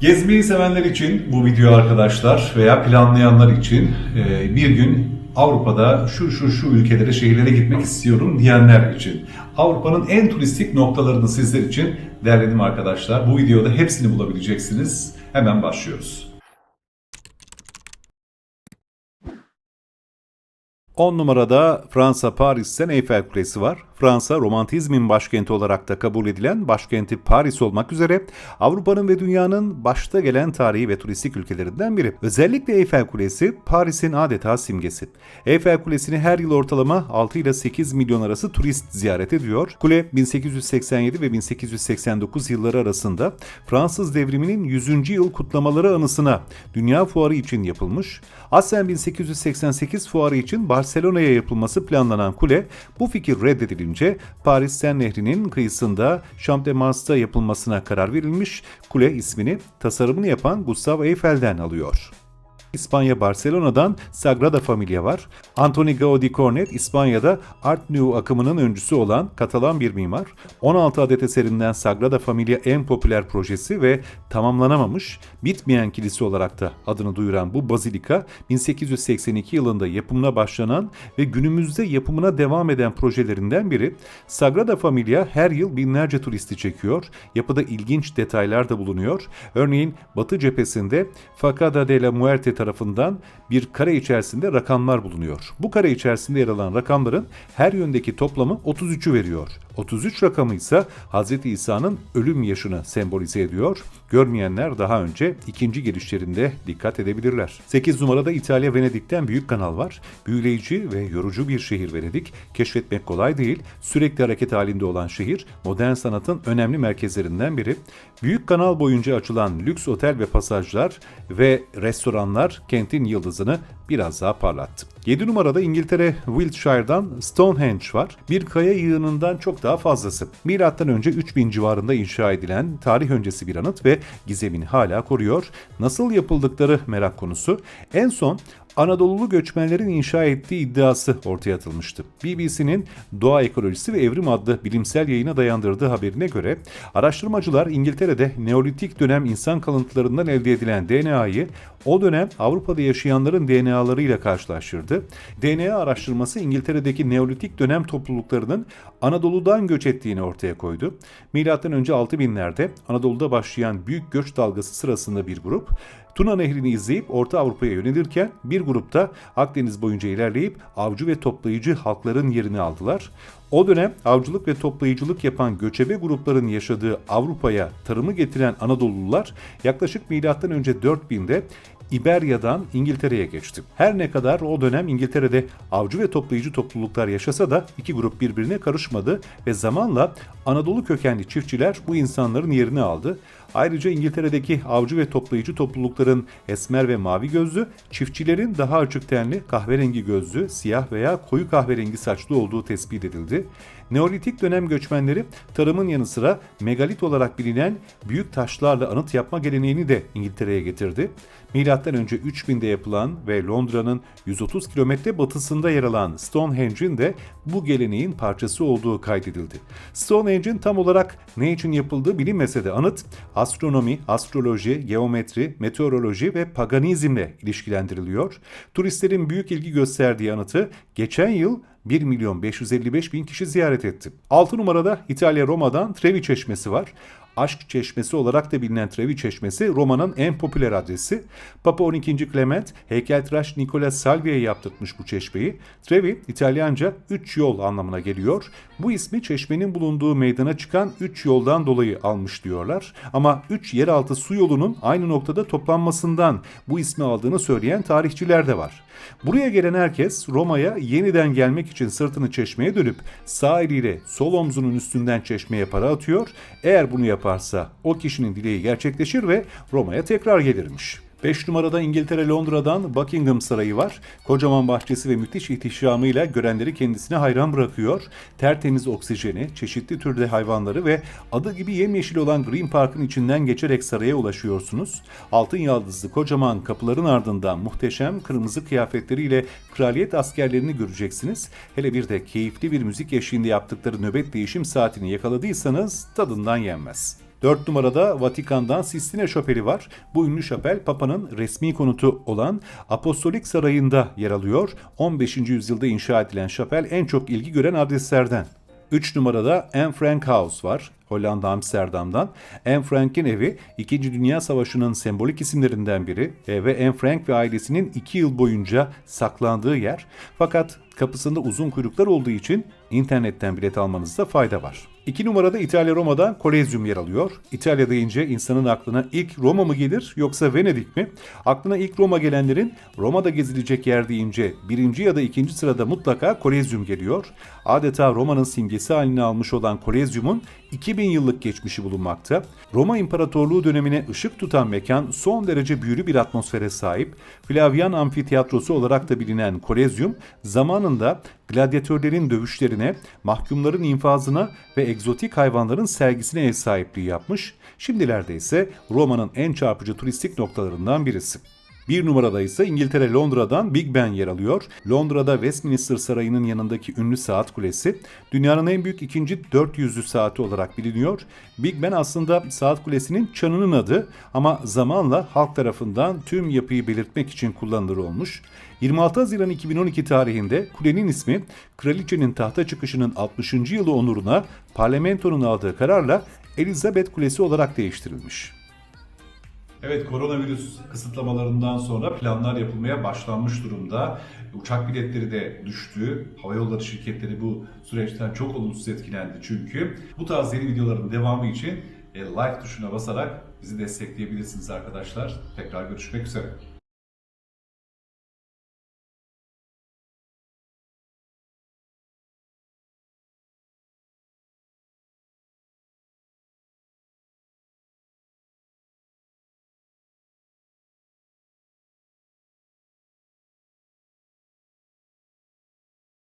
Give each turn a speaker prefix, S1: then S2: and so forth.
S1: Gezmeyi sevenler için bu video arkadaşlar veya planlayanlar için e, bir gün Avrupa'da şu şu şu ülkelere, şehirlere gitmek istiyorum diyenler için. Avrupa'nın en turistik noktalarını sizler için derledim arkadaşlar. Bu videoda hepsini bulabileceksiniz. Hemen başlıyoruz. 10 numarada Fransa Paris'ten Eyfel Kulesi var. Fransa romantizmin başkenti olarak da kabul edilen başkenti Paris olmak üzere Avrupa'nın ve dünyanın başta gelen tarihi ve turistik ülkelerinden biri. Özellikle Eyfel Kulesi Paris'in adeta simgesi. Eyfel Kulesi'ni her yıl ortalama 6 ile 8 milyon arası turist ziyaret ediyor. Kule 1887 ve 1889 yılları arasında Fransız devriminin 100. yıl kutlamaları anısına Dünya Fuarı için yapılmış. Aslen 1888 fuarı için Barcelona'ya yapılması planlanan kule bu fikir reddedilince Paris Sen Nehri'nin kıyısında Champ de Mars'ta yapılmasına karar verilmiş. Kule ismini tasarımını yapan Gustave Eiffel'den alıyor. İspanya Barcelona'dan Sagrada Familia var. Antoni Gaudí Cornet İspanya'da Art Nouveau akımının öncüsü olan Katalan bir mimar. 16 adet eserinden Sagrada Familia en popüler projesi ve tamamlanamamış, bitmeyen kilise olarak da adını duyuran bu bazilika 1882 yılında yapımına başlanan ve günümüzde yapımına devam eden projelerinden biri. Sagrada Familia her yıl binlerce turisti çekiyor. Yapıda ilginç detaylar da bulunuyor. Örneğin batı cephesinde Facada de la Muerte tarafından bir kare içerisinde rakamlar bulunuyor. Bu kare içerisinde yer alan rakamların her yöndeki toplamı 33'ü veriyor. 33 rakamı ise Hz. İsa'nın ölüm yaşını sembolize ediyor. Görmeyenler daha önce ikinci girişlerinde dikkat edebilirler. 8 numarada İtalya Venedik'ten Büyük Kanal var. Büyüleyici ve yorucu bir şehir Venedik. Keşfetmek kolay değil. Sürekli hareket halinde olan şehir modern sanatın önemli merkezlerinden biri. Büyük Kanal boyunca açılan lüks otel ve pasajlar ve restoranlar kentin yıldızını biraz daha parlattı. 7 numarada İngiltere Wiltshire'dan Stonehenge var. Bir kaya yığınından çok daha fazlası. Milattan önce 3000 civarında inşa edilen tarih öncesi bir anıt ve gizemini hala koruyor. Nasıl yapıldıkları merak konusu. En son Anadolulu göçmenlerin inşa ettiği iddiası ortaya atılmıştı. BBC'nin Doğa Ekolojisi ve Evrim adlı bilimsel yayına dayandırdığı haberine göre araştırmacılar İngiltere'de Neolitik dönem insan kalıntılarından elde edilen DNA'yı o dönem Avrupa'da yaşayanların DNA'larıyla karşılaştırdı. DNA araştırması İngiltere'deki Neolitik dönem topluluklarının Anadolu'dan göç ettiğini ortaya koydu. Milattan önce 6000'lerde Anadolu'da başlayan büyük göç dalgası sırasında bir grup Tuna Nehri'ni izleyip Orta Avrupa'ya yönelirken bir grupta Akdeniz boyunca ilerleyip avcı ve toplayıcı halkların yerini aldılar. O dönem avcılık ve toplayıcılık yapan göçebe grupların yaşadığı Avrupa'ya tarımı getiren Anadolulular yaklaşık önce 4000'de İberya'dan İngiltere'ye geçti. Her ne kadar o dönem İngiltere'de avcı ve toplayıcı topluluklar yaşasa da iki grup birbirine karışmadı ve zamanla Anadolu kökenli çiftçiler bu insanların yerini aldı. Ayrıca İngiltere'deki avcı ve toplayıcı toplulukların esmer ve mavi gözlü, çiftçilerin daha açık tenli, kahverengi gözlü, siyah veya koyu kahverengi saçlı olduğu tespit edildi. Neolitik dönem göçmenleri tarımın yanı sıra megalit olarak bilinen büyük taşlarla anıt yapma geleneğini de İngiltere'ye getirdi. Milattan önce 3000'de yapılan ve Londra'nın 130 kilometre batısında yer alan Stonehenge'in de bu geleneğin parçası olduğu kaydedildi. Stonehenge'in tam olarak ne için yapıldığı bilinmese de anıt astronomi, astroloji, geometri, meteoroloji ve paganizmle ilişkilendiriliyor. Turistlerin büyük ilgi gösterdiği anıtı geçen yıl 1 milyon 555 bin kişi ziyaret etti. 6 numarada İtalya Roma'dan Trevi Çeşmesi var. Aşk Çeşmesi olarak da bilinen Trevi Çeşmesi Roma'nın en popüler adresi. Papa 12. Clement heykeltıraş Nicola Salvia'ya yaptırmış bu çeşmeyi. Trevi İtalyanca 3 yol anlamına geliyor. Bu ismi çeşmenin bulunduğu meydana çıkan 3 yoldan dolayı almış diyorlar. Ama 3 yeraltı su yolunun aynı noktada toplanmasından bu ismi aldığını söyleyen tarihçiler de var. Buraya gelen herkes Roma'ya yeniden gelmek için sırtını çeşmeye dönüp sağ eliyle sol omzunun üstünden çeşmeye para atıyor. Eğer bunu yaparsa o kişinin dileği gerçekleşir ve Roma'ya tekrar gelirmiş. 5 numarada İngiltere Londra'dan Buckingham Sarayı var. Kocaman bahçesi ve müthiş ihtişamıyla görenleri kendisine hayran bırakıyor. Tertemiz oksijeni, çeşitli türde hayvanları ve adı gibi yemyeşil olan Green Park'ın içinden geçerek saraya ulaşıyorsunuz. Altın yaldızlı kocaman kapıların ardından muhteşem kırmızı kıyafetleriyle kraliyet askerlerini göreceksiniz. Hele bir de keyifli bir müzik eşliğinde yaptıkları nöbet değişim saatini yakaladıysanız tadından yenmez. 4 numarada Vatikan'dan Sistine Şapeli var. Bu ünlü şapel Papa'nın resmi konutu olan Apostolik Sarayı'nda yer alıyor. 15. yüzyılda inşa edilen şapel en çok ilgi gören adreslerden. 3 numarada Anne Frank House var. Hollanda Amsterdam'dan. Anne Frank'in evi 2. Dünya Savaşı'nın sembolik isimlerinden biri ve Anne Frank ve ailesinin 2 yıl boyunca saklandığı yer. Fakat kapısında uzun kuyruklar olduğu için internetten bilet almanızda fayda var. 2 numarada İtalya Roma'da Kolezyum yer alıyor. İtalya deyince insanın aklına ilk Roma mı gelir yoksa Venedik mi? Aklına ilk Roma gelenlerin Roma'da gezilecek yer deyince birinci ya da ikinci sırada mutlaka Kolezyum geliyor. Adeta Roma'nın simgesi halini almış olan Kolezyum'un 2000 yıllık geçmişi bulunmakta. Roma İmparatorluğu dönemine ışık tutan mekan son derece büyülü bir atmosfere sahip. Flavian Amfiteyatrosu olarak da bilinen Kolezyum zamanında gladyatörlerin dövüşlerine, mahkumların infazına ve egzotik hayvanların sergisine ev sahipliği yapmış. Şimdilerde ise Roma'nın en çarpıcı turistik noktalarından birisi. Bir numarada ise İngiltere Londra'dan Big Ben yer alıyor. Londra'da Westminster Sarayı'nın yanındaki ünlü saat kulesi dünyanın en büyük ikinci 400'lü saati olarak biliniyor. Big Ben aslında saat kulesinin çanının adı ama zamanla halk tarafından tüm yapıyı belirtmek için kullanılır olmuş. 26 Haziran 2012 tarihinde kulenin ismi kraliçenin tahta çıkışının 60. yılı onuruna parlamentonun aldığı kararla Elizabeth Kulesi olarak değiştirilmiş. Evet koronavirüs kısıtlamalarından sonra planlar yapılmaya başlanmış durumda. Uçak biletleri de düştü. Havayolları şirketleri bu süreçten çok olumsuz etkilendi çünkü. Bu tarz yeni videoların devamı için e, like tuşuna basarak bizi destekleyebilirsiniz arkadaşlar. Tekrar görüşmek üzere.